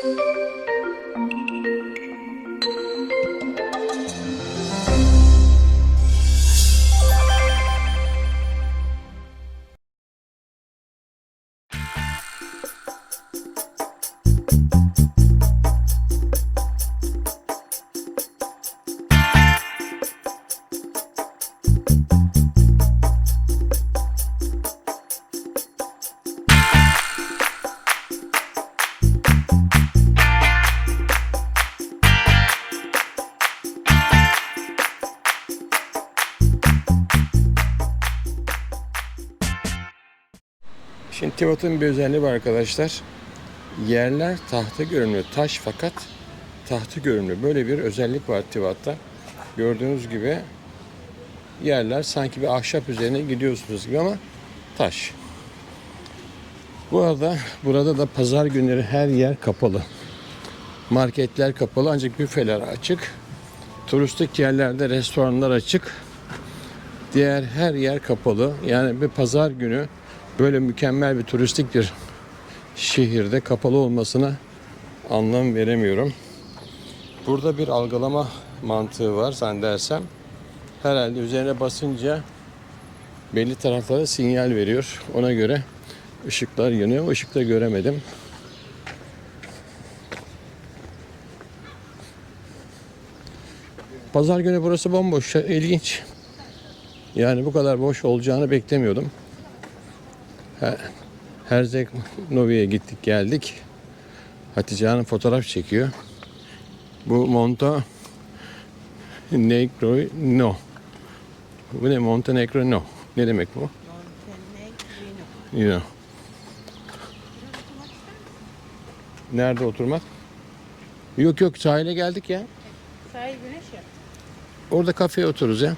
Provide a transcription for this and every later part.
Şimdi Tivat'ın bir özelliği var arkadaşlar. Yerler tahta görünümlü. Taş fakat tahta görünümlü. Böyle bir özellik var Tivat'ta. Gördüğünüz gibi yerler sanki bir ahşap üzerine gidiyorsunuz gibi ama taş. Bu arada burada da pazar günleri her yer kapalı. Marketler kapalı ancak büfeler açık. Turistik yerlerde restoranlar açık. Diğer her yer kapalı. Yani bir pazar günü böyle mükemmel bir turistik bir şehirde kapalı olmasına anlam veremiyorum. Burada bir algılama mantığı var zannedersem. Herhalde üzerine basınca belli taraflara sinyal veriyor. Ona göre ışıklar yanıyor ama ışıkta göremedim. Pazar günü burası bomboş. İlginç. Yani bu kadar boş olacağını beklemiyordum. Herzeg Novi'ye gittik geldik. Hatice Hanım fotoğraf çekiyor. Bu Monta Negro no. Bu ne Montenegro no. Ne demek bu? You know. Nerede oturmak? Yok yok sahile geldik ya. Sahil güneş ya. Orada kafeye otururuz ya.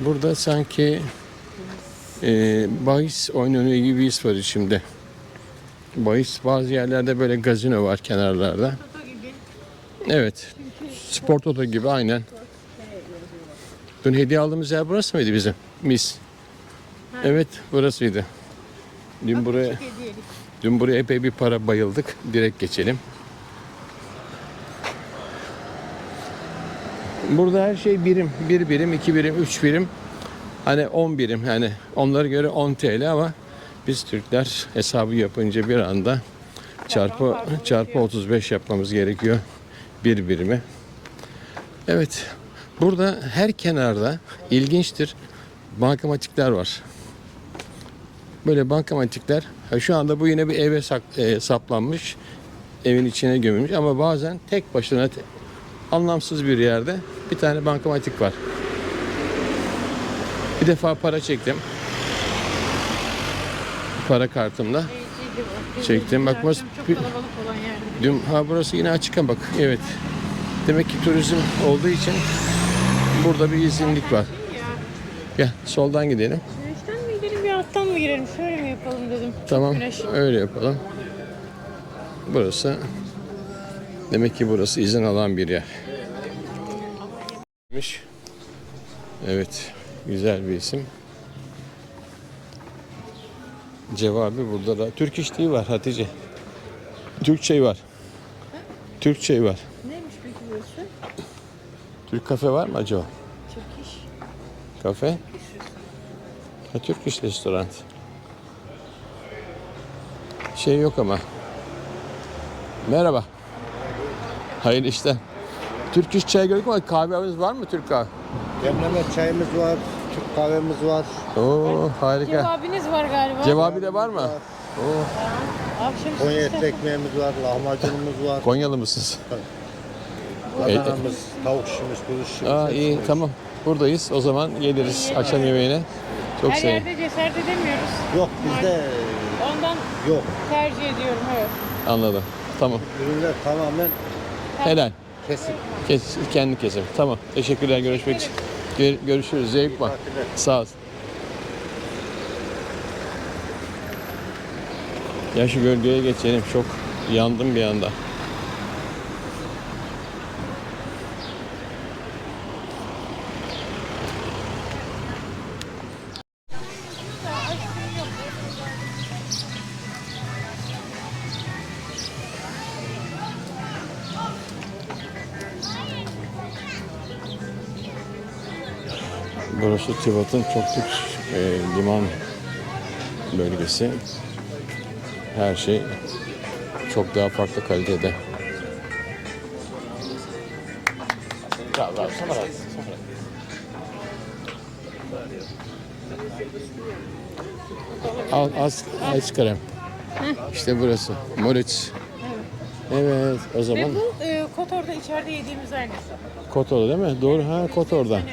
Burada sanki e, bahis oynanıyor gibi bir his var içimde. Bahis bazı yerlerde böyle gazino var kenarlarda. Evet. Spor Toto gibi aynen. Dün hediye aldığımız yer burası mıydı bizim? Mis. Evet burasıydı. Dün buraya. Dün buraya epey bir para bayıldık. Direkt geçelim. Burada her şey birim. Bir birim, iki birim, üç birim. Hani 10 birim yani onlara göre 10 TL ama biz Türkler hesabı yapınca bir anda çarpı çarpı 35 yapmamız gerekiyor bir birimi. Evet. Burada her kenarda ilginçtir bankamatikler var. Böyle bankamatikler. Şu anda bu yine bir eve sak- e, saplanmış. Evin içine gömülmüş ama bazen tek başına anlamsız bir yerde bir tane bankamatik var. Bir defa para çektim. Para kartımla. Çektim. Bak burası olan yerdi. Dün ha burası yine açık ama bak evet. Demek ki turizm olduğu için burada bir izinlik var. Ya. Gel soldan gidelim. Güneşten mi gidelim bir alttan mı girelim? Şöyle mi yapalım dedim. Tamam Güneş. öyle yapalım. Burası demek ki burası izin alan bir yer. Evet güzel bir isim. Cevabı burada da. Türk işliği var Hatice. Türkçe var. Türkçe var. Neymiş peki burası? Türk kafe var mı acaba? Türk iş. Kafe? Ha, Türk iş restoran. Şey yok ama. Merhaba. Hayırlı işler. Türk iş çay gördük ama kahvemiz var mı Türk kahve? Demleme çayımız var, Türk kahvemiz var. Oo harika. Cevabınız var galiba. Cevabı da var mı? Oo, Akşam Konya etli ekmeğimiz var, lahmacunumuz var. Konyalı mısınız? Badanamız, tavuk şişimiz, kuzu şişimiz. Aa iyi var. tamam. Buradayız. O zaman geliriz akşam yemeğine. Çok Her sevin. yerde cesaret edemiyoruz. Yok bizde Ondan yok. tercih ediyorum evet. Anladım. Tamam. Ürünler tamamen Helal. Kesik. Kes, kendi kesim. Tamam. Teşekkürler. Görüşmek için. Gör- görüşürüz. Zevk var. Sağ ol. Ya şu gölgeye geçelim. Çok yandım bir anda. Burası Tivat'ın çok lüks e, liman bölgesi. Her şey çok daha farklı kalitede. Al, az, ice cream. İşte burası. Moritz. Evet, o Ve zaman bu e, Kotor'da içeride yediğimiz aynısı. Kotor'da değil mi? Doğru, ha Kotor'da. Yani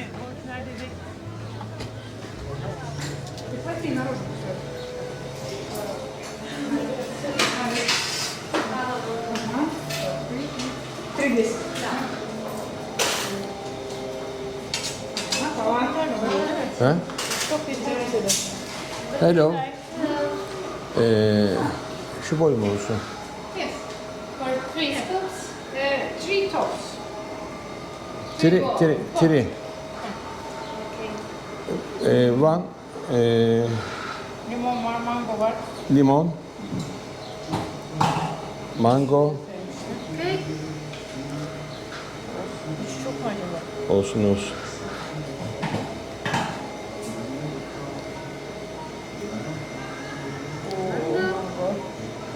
Lezzetli. Hello. Ee, şu boy mu olsun? Yes. For three tops. Uh, three tops. Tiri, tiri, tiri. Ee, one, ee, Limon var, mango var. limon, mango Üç çok olsun olsun.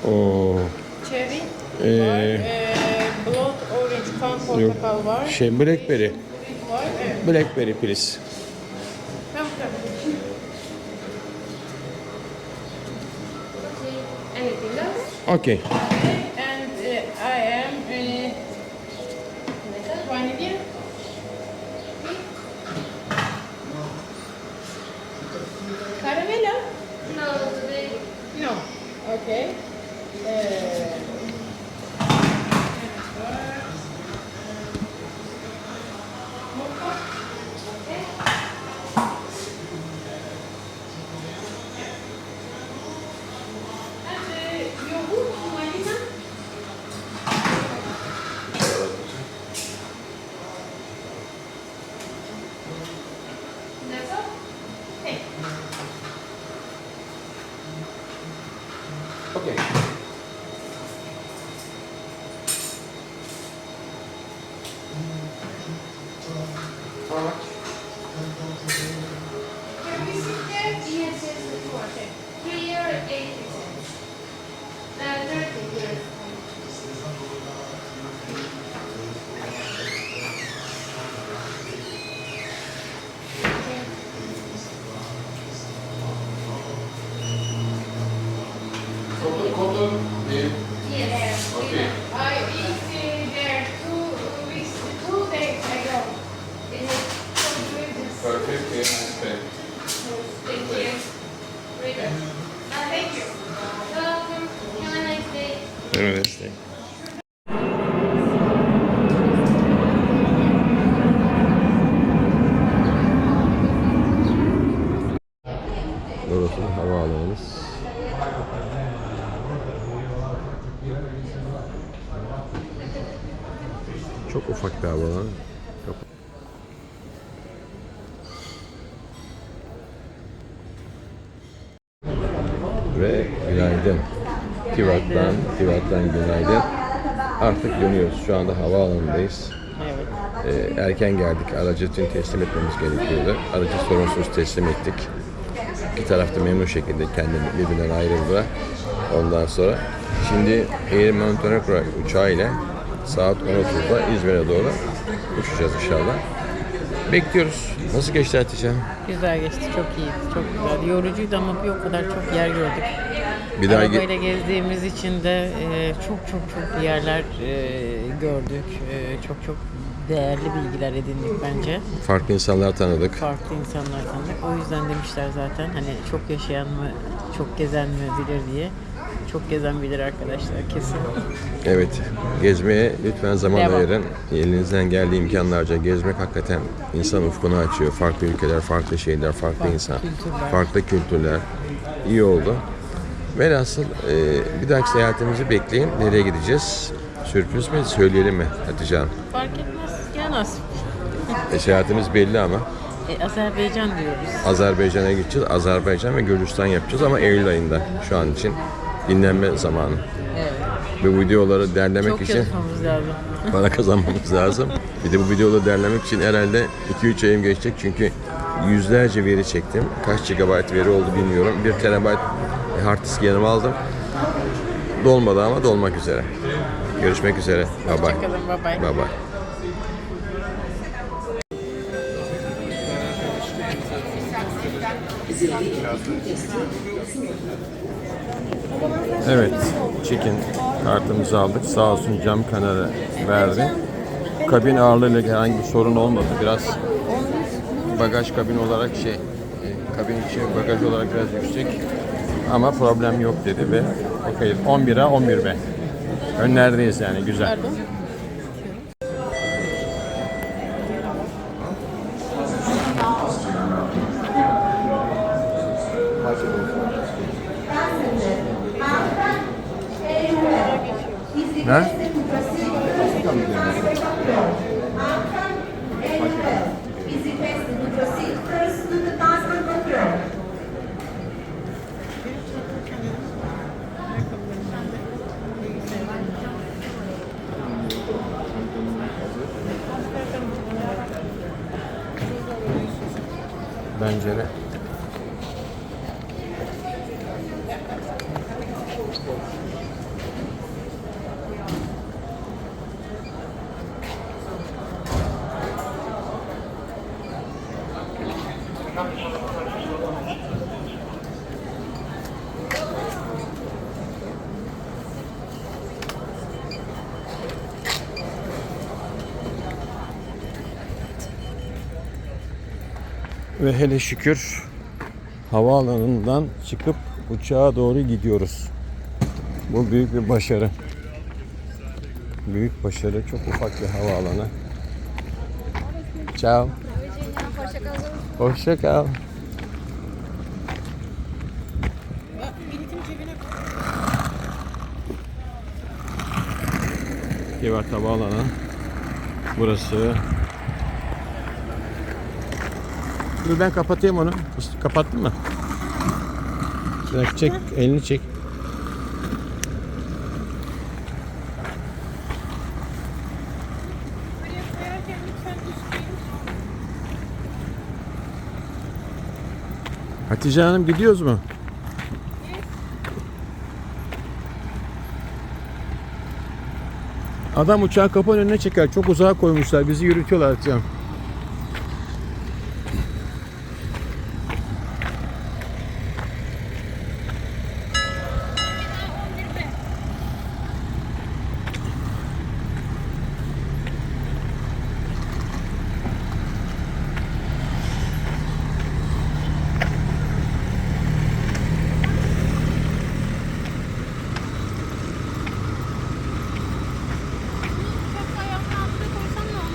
Oo, Cherry Ee, var. E, blood orange, kan yok. portakal var. Şey blackberry. Var. Evet. Blackberry please. Tamam tamam. Anything else? Okay. And uh, I am uh, vanilla. Caramelo? No, today. No. Okay. Uh, forward. Erken geldik. Aracı için teslim etmemiz gerekiyordu. Aracı sorunsuz teslim ettik. İki taraf da memnun şekilde kendini birbirinden ayrıldı. Ondan sonra şimdi Air Montenegro uçağıyla saat 10.30'da İzmir'e doğru uçacağız inşallah. Bekliyoruz. Nasıl geçti Hatice? Güzel geçti, çok iyiydi, çok güzel. Yorucuydu ama bir o kadar çok yer gördük. Bir daha Arabayla gezdiğimiz için de e, çok çok çok yerler e, gördük. E, çok çok değerli bilgiler edindik bence. farklı insanlar tanıdık. Farklı insanlar tanıdık. O yüzden demişler zaten hani çok yaşayan mı, çok gezen mi bilir diye. Çok gezen bilir arkadaşlar kesin. Evet. Gezmeye lütfen zaman Devam. ayırın. Elinizden geldiği imkanlarca gezmek hakikaten insan ufkunu açıyor. Farklı ülkeler, farklı şeyler, farklı, Farklı insan, kültürler. farklı kültürler. İyi oldu. Velhasıl e, bir dahaki seyahatimizi bekleyin. Nereye gideceğiz? Sürpriz mi? Söyleyelim mi Hatice Hanım? Fark etmez. Nasip. E, seyahatimiz belli ama. E, Azerbaycan diyoruz. Azerbaycan'a gideceğiz. Azerbaycan ve Gürcistan yapacağız ama Eylül ayında şu an için dinlenme zamanı. Evet. Bu videoları derlemek Çok için çalışmamız lazım. para kazanmamız lazım. Bir de bu videoları derlemek için herhalde 2-3 ayım geçecek çünkü yüzlerce veri çektim. Kaç GB veri oldu bilmiyorum. 1 TB hard disk yanıma aldım. Dolmadı ama dolmak üzere. Görüşmek üzere. Bye bye. Hoşçakalın. Bye bye. Bye bye. Evet, check-in kartımızı aldık. Sağ olsun cam kenarı verdi. Kabin ağırlığıyla herhangi bir sorun olmadı. Biraz bagaj kabin olarak şey, e, kabin içi bagaj olarak biraz yüksek. Ama problem yok dedi ve okey 11'a 11B. Önlerdeyiz yani güzel. Ne? Bence Ve hele şükür havaalanından çıkıp uçağa doğru gidiyoruz. Bu büyük bir başarı. Büyük başarı. Çok ufak bir havaalanı. Ciao. Hoşça kal. Kivat Havaalanı. Burası. Dur ben kapatayım onu. Kapattın mı? Bak çek, elini çek. Hatice Hanım gidiyoruz mu? Adam uçağı kapının önüne çeker. Çok uzağa koymuşlar. Bizi yürütüyorlar Hatice.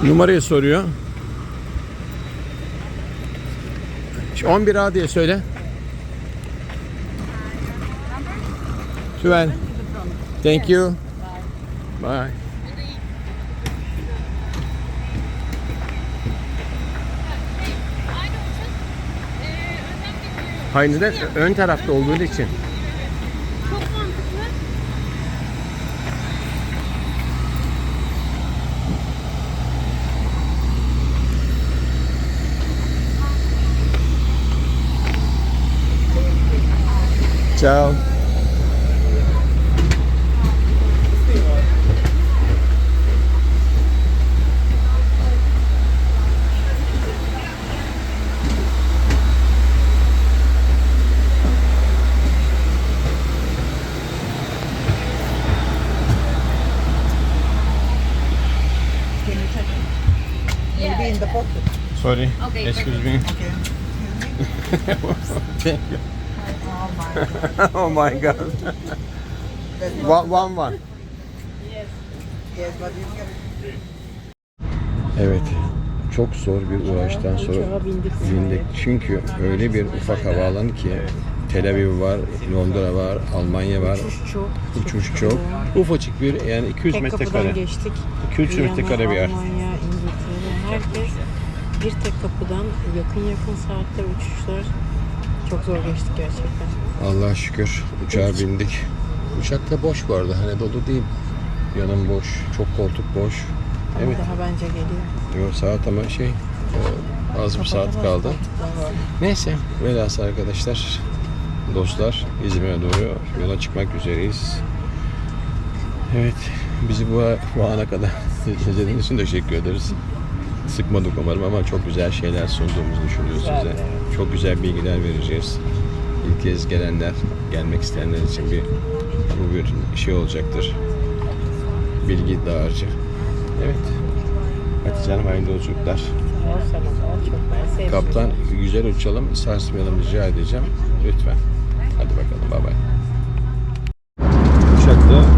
Numarayı soruyor. Şu 11A diye söyle. 12. Thank you. Bye. Hayır neden? Ön tarafta olduğu için. Ciao. Maybe in the pocket. Sorry. Okay, Excuse me. Thank you. Oh my. god. One, one, one. Yes, but you can. Evet. Çok zor bir uğraştan sonra bindik. Çünkü öyle bir ufak havaalanı ki Tel Aviv var, Londra var, Almanya var. Uçuş çok. Uçuş çok. Ufacık bir yani 200 Tek metrekare. geçtik. 200 Viyana, metrekare bir yer. Almanya, İngiltere. Herkes bir tek kapıdan yakın yakın saatler uçuşlar. Çok zor geçtik gerçekten. Allah'a şükür uçağa bindik. Uçak da boş bu arada. Hani dolu değil. Yanım boş. Çok koltuk boş. Ama Evet. daha bence geliyor. Yok saat ama şey e, Az bir saat kaldı. Neyse velhasıl arkadaşlar dostlar İzmir'e doğru yola çıkmak üzereyiz. Evet bizi bu, bu ana kadar izlediğiniz için teşekkür ederiz. Sıkmadık umarım ama çok güzel şeyler sunduğumuzu düşünüyoruz size. Çok güzel bilgiler vereceğiz kez gelenler, gelmek isteyenler için bir bu bir şey olacaktır. Bilgi dağarcığı. Evet. Hadi canım hayırlı yolculuklar. Kaptan güzel uçalım, sarsmayalım rica edeceğim. Lütfen. Hadi bakalım bay bay. Uçakta